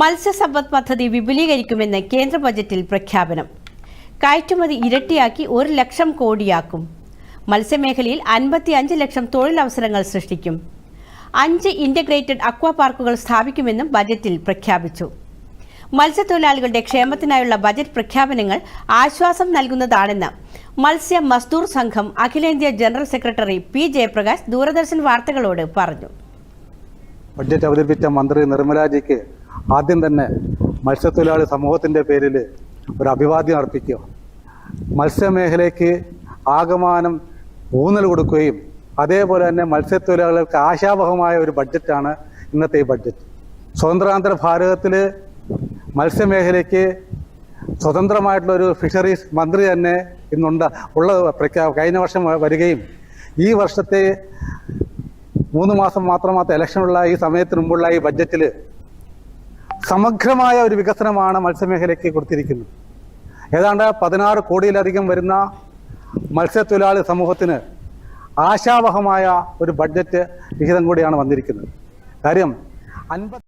മത്സ്യസമ്പദ് പദ്ധതി വിപുലീകരിക്കുമെന്ന് കേന്ദ്ര ബജറ്റിൽ പ്രഖ്യാപനം. കയറ്റുമതി ഇരട്ടിയാക്കി ഒരു ലക്ഷം കോടിയാക്കും. മത്സ്യമേഖലയിൽ അൻപത്തി അഞ്ച് ലക്ഷം തൊഴിലവസരങ്ങൾ സൃഷ്ടിക്കും. അഞ്ച് ഇന്റഗ്രേറ്റഡ് അക്വാ പാർക്കുകൾ സ്ഥാപിക്കുമെന്നും ബജറ്റിൽ പ്രഖ്യാപിച്ചു. മത്സ്യത്തൊഴിലാളികളുടെ ക്ഷേമത്തിനായുള്ള ബജറ്റ് പ്രഖ്യാപനങ്ങൾ ആശ്വാസം നൽകുന്നതാണെന്ന് മത്സ്യ മസ്ദൂർ സംഘം അഖിലേന്ത്യാ general secretary P Jayaprakash Doordarshan വാർത്തകളോട് പറഞ്ഞു. ബഡ്ജറ്റ് അവതരിപ്പിച്ച മന്ത്രി നിർമ്മലാജിക്ക് ആദ്യം തന്നെ മത്സ്യത്തൊഴിലാളി സമൂഹത്തിന്റെ പേരിൽ ഒരു അഭിവാദ്യം അർപ്പിക്കുക. മത്സ്യമേഖലയ്ക്ക് ആകമാനം ഊന്നൽ കൊടുക്കുകയും അതേപോലെ തന്നെ മത്സ്യത്തൊഴിലാളികൾക്ക് ആശാവഹമായ ഒരു ബഡ്ജറ്റാണ് ഇന്നത്തെ ഈ ബഡ്ജറ്റ്. സ്വതന്ത്രാന്തര ഭാരതത്തിൽ മത്സ്യമേഖലയ്ക്ക് സ്വതന്ത്രമായിട്ടുള്ള ഒരു ഫിഷറീസ് മന്ത്രി തന്നെ ഇന്നുണ്ട് ഉള്ള പ്രഖ്യാ കഴിഞ്ഞ വർഷം വരികയും ഈ വർഷത്തെ മൂന്ന് മാസം മാത്രമാത്ത ഇലക്ഷനുള്ള ഈ സമയത്തിന് മുമ്പുള്ള ഈ ബഡ്ജറ്റിൽ സമഗ്രമായ ഒരു വികസനമാണ് മത്സ്യമേഖലയ്ക്ക് കൊടുത്തിരിക്കുന്നത്. ഏതാണ്ട് പതിനാറ് കോടിയിലധികം വരുന്ന മത്സ്യത്തൊഴിലാളി സമൂഹത്തിന് ആശാവഹമായ ഒരു ബഡ്ജറ്റ് വിഹിതം കൂടിയാണ് വന്നിരിക്കുന്നത്. കാര്യം അൻപത്